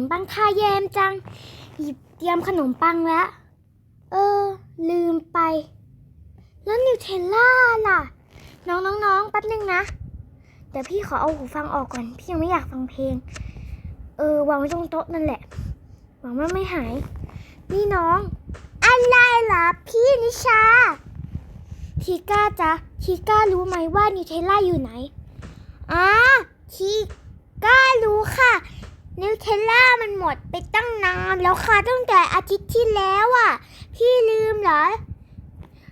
มปังทาแยมจัง หยิบเตรียมขนมปังแล้ว เออ ลืมไป แล้วนิวเทลล่าล่ะ น้องน้องๆแป๊บนึงนะเดี๋ยวพี่ขอเอาหูฟังออกก่อน พี่ยังไม่อยากฟังเพลง เออ วางไว้ตรงโต๊ะนั่นแหละ หวังว่าไม่หาย นี่น้อง อะไรล่ะพี่นิชา ทีก้าจ๊ะ ทีก้ารู้ไหมว่านิวเทลล่าอยู่ไหนอ๋อทีก้ารู้ค่ะ นิวเทลล่ามันหมดไปตั้งนานแล้วค่ะตั้งแต่อาทิตย์ที่แล้วอะ พี่ลืมเหรอ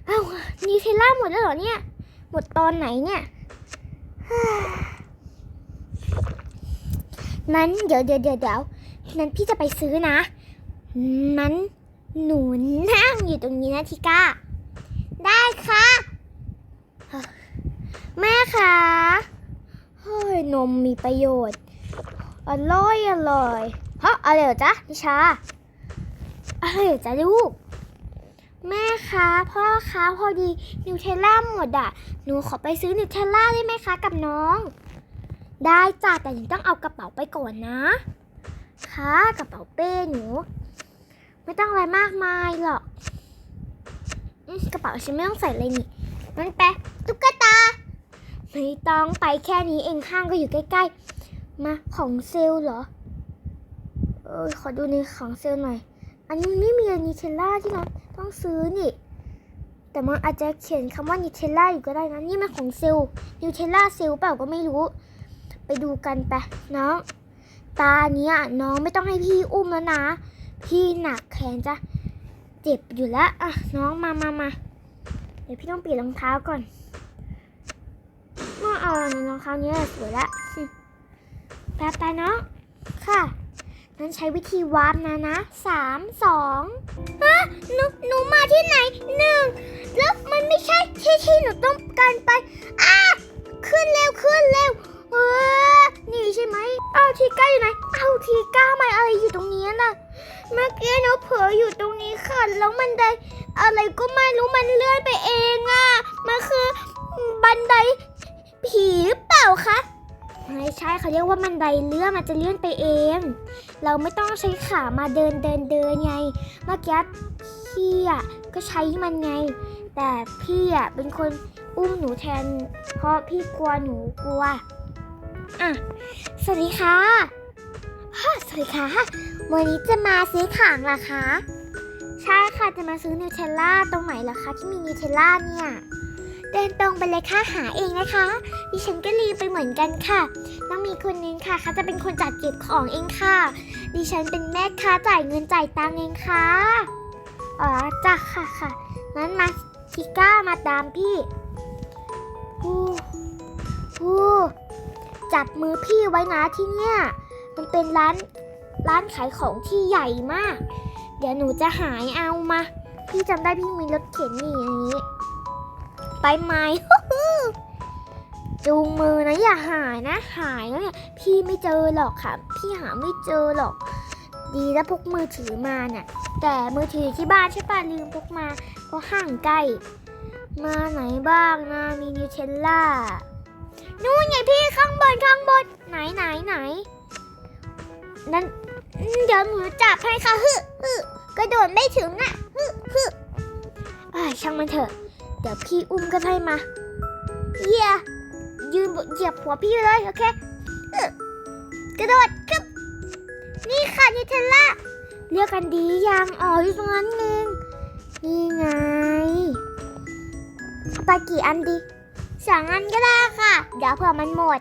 เอ้านิวเทลล่าหมดแล้วเหรอเนี่ย หมดตอนไหนเนี่ยนั้นเดี๋ยวเดี๋ยวเดี๋ยวเดี๋ยวนั้นพี่จะไปซื้อนะ นั้นหนูนั่งอยู่ตรงนี้นะทิก้า ได้ค่ะ แม่คะเฮ้ยนมมีประโยชน์ อร่อยอร่อยฮะอะไรเหรอจ๊ะนิชาอะไรเหรอจ๊ะลูก แม่คะพ่อคะพอดีนิวเทลล่าหมดอะหนูขอไปซื้อนิวเทลล่าได้ไหมคะ กับน้อง ได้จ้ะแต่หนูต้องเอากระเป๋าไปก่อนนะ ค่ะกระเป๋าเป้หนู ไม่ต้องอะไรมากมายหรอกกระเป๋าฉันไม่ต้องใส่เลยนี่มันแปะตุ๊กตา ไม่ต้องไปแค่นี้เองห้างก็อยู่ใกล้ๆ มาของเซลเหรอ เออขอดูในของเซลหน่อย อันนี้ไม่มีนิเทลล่าที่เราต้องซื้อนี่ แต่มันอาจจะเขียนคำว่านิเทลล่าอยู่ก็ได้นะ นี่มันของเซลนิเทลล่าเซลเปล่าก็ไม่รู้ ไปดูกันไปน้อง ตาเนี้ยน้องไม่ต้องให้พี่อุ้มแล้วนะ พี่หนักแขนจะเจ็บอยู่แล้วอะน้องมามามาเดี๋ยวพี่ต้องเปลี่ยนรองเท้าก่อนน้อเอารองเท้านี้สวยละอืม ไปไปเนาะค่ะนั้นใช้วิธีวาร์ปนะนะสามสองฮะหนูหนูมาที่ไหนหนึ่งแล้วมันไม่ใช่ที่ที่หนูต้องการไปอ้าขึ้นเร็วขึ้นเร็วเออนี่ใช่ไหมเอาทีก้าอยู่ไหนเอาทีก้าไม่อะไรอยู่ตรงนี้น่ะเมื่อกี้หนูเผลออยู่ตรงนี้ค่ะแล้วมันไดอะไรก็ไม่รู้มันเลื่อนไปเองอะมันคือบันไดผีหรือเปล่าคะ ใช่เขาเรียกว่าบันไดเลื่อนมันจะเลื่อนไปเอง เราไม่ต้องใช้ขามาเดินเดินเดินไงเมื่อกี้พี่อะก็ใช้มันไง แต่พี่อะเป็นคนอุ้มหนูแทน เพราะพี่กลัวหนูกลัวอะสวัสดีค่ะฮะสวัสดีค่ะ วันนี้จะมาซื้อของเหรอคะ ใช่ค่ะจะมาซื้อนิวเทลล่าตรงไหนเหรอคะที่มีนิวเทลล่าเนี่ย เดินตรงไปเลยค่ะหาเองนะคะดิฉันก็รีบไปเหมือนกันค่ะ ต้องมีคนนึงค่ะเขาจะเป็นคนจัดเก็บของเองค่ะ ดิฉันเป็นแม่ค้าจ่ายเงินจ่ายตังเองค่ะอ๋อจ้ะค่ะค่ะงั้นมาทิก้ามาตามพี่ฮู้ฮู้จับมือพี่ไว้นะที่เนี่ยมันเป็นร้านร้านขายของที่ใหญ่มาก เดี๋ยวหนูจะหายเอามา พี่จำได้พี่มีรถเข็นนี่อย่างนี้ ไปไหมจูงมือนะอย่าหายนะหายแล้วเนี่ยพี่ไม่เจอหรอกค่ะ พี่หาไม่เจอหรอก ดีแล้วพกมือถือมาเนี่ยแต่มือถือที่บ้านใช่ป่ะลืมพกมาเพราะห่างใกล้มาไหนบ้างนะมีนิวเทลล่านู่นไงพี่ข้างบนข้างบนไหนไหนไหนนั่นเดี๋ยวหนูจับให้ค่ะฮึฮึกระโดดไม่ถึงอะฮึฮึอ่าช่างมันเถอะ เดี๋ยวพี่อุ้มก็ได้มาเยี่ยยืนเหยียบหัวพี่เลยโอเคกระโดดกึบนี่ค่ะนิเทลล่าเลือกกันดียังอ๋ออยู่ตรงนั้นเองนี่ไงเอาไปกี่อันดีสองอันก็ได้ค่ะ เดี๋ยวเผื่อมันหมด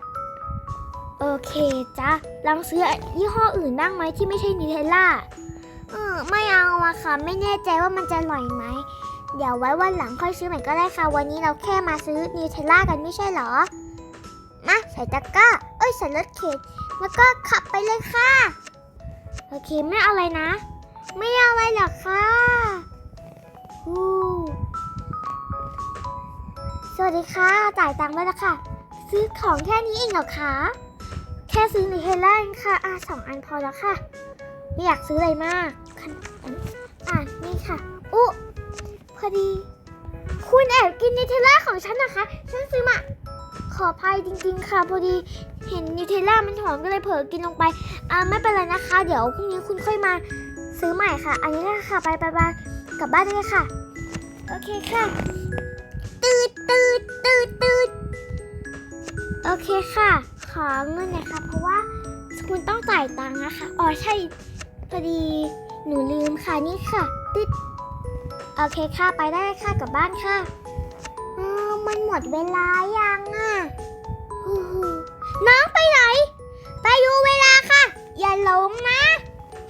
โอเคจ้ะลองซื้อยี่ห้ออื่นบ้างไหมที่ไม่ใช่นิเทลล่าเออไม่เอาอะค่ะ ไม่แน่ใจว่ามันจะอร่อยไหม เดี๋ยวไว้วันหลังค่อยซื้อใหม่ก็ได้ค่ะ วันนี้เราแค่มาซื้อนิวเทลล่ากันไม่ใช่เหรอ มาใส่ตะกร้า เอ้ยใส่รถเข็นแล้วก็ขับไปเลยค่ะ โอเคไม่เอาอะไรนะ ไม่เอาอะไรหรอกค่ะฮูสวัสดีค่ะจ่ายตังค์ไปแล้วนะคะซื้อของแค่นี้เองเหรอคะแค่ซื้อนิวเทลล่าเองค่ะอะสองอันพอแล้วค่ะ ไม่อยากซื้ออะไรมากคันอะนี่ค่ะ อุ๊ พอดี คุณแอบกินนิเทลล่าของฉันนะคะ ฉันซื้อมา ขออภัยจริง ๆ ค่ะ พอดีเห็นนิเทลล่ามันหอมก็เลยเผลอกินลงไป อ่าไม่เป็นไรนะคะ เดี๋ยวพรุ่งนี้คุณค่อยมาซื้อใหม่ค่ะ อันนี้ละค่ะ ไปไปไปกลับบ้านได้เลยค่ะ โอเคค่ะ ตืดตืดตืดตืดโอเคค่ะ ขอเงินหน่อยค่ะ เพราะว่าคุณต้องจ่ายตังค์นะคะ อ๋อใช่พอดีหนูลืมค่ะนี่ค่ะ ตึ๊ด โอเคค่ะไปได้ค่ะกลับบ้านค่ะออมันหมดเวลายังอะน้องไปไหน ไปดูเวลาค่ะ อย่าหลงนะ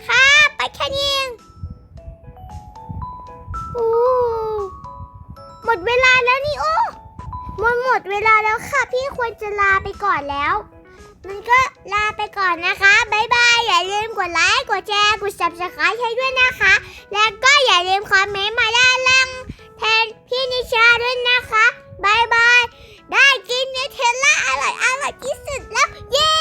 ค่ะ ไปแค่นี้เองอู้หมดเวลาแล้วนี่โอ้มันหมดเวลาแล้วค่ะ พี่ควรจะลาไปก่อนแล้วมันก็ลาไปก่อนนะคะ บ๊ายบาย อย่าลืมกดไลค์ กดแชร์ กด subscribe ให้ด้วยนะคะ แล้วก็อย่าลืมคอมเมนต์มาด้านล่างแทนพี่นิชาด้วยนะคะบายบาย ได้กินเนเทลล่าอร่อยอร่อยที่สุดแล้ว เย้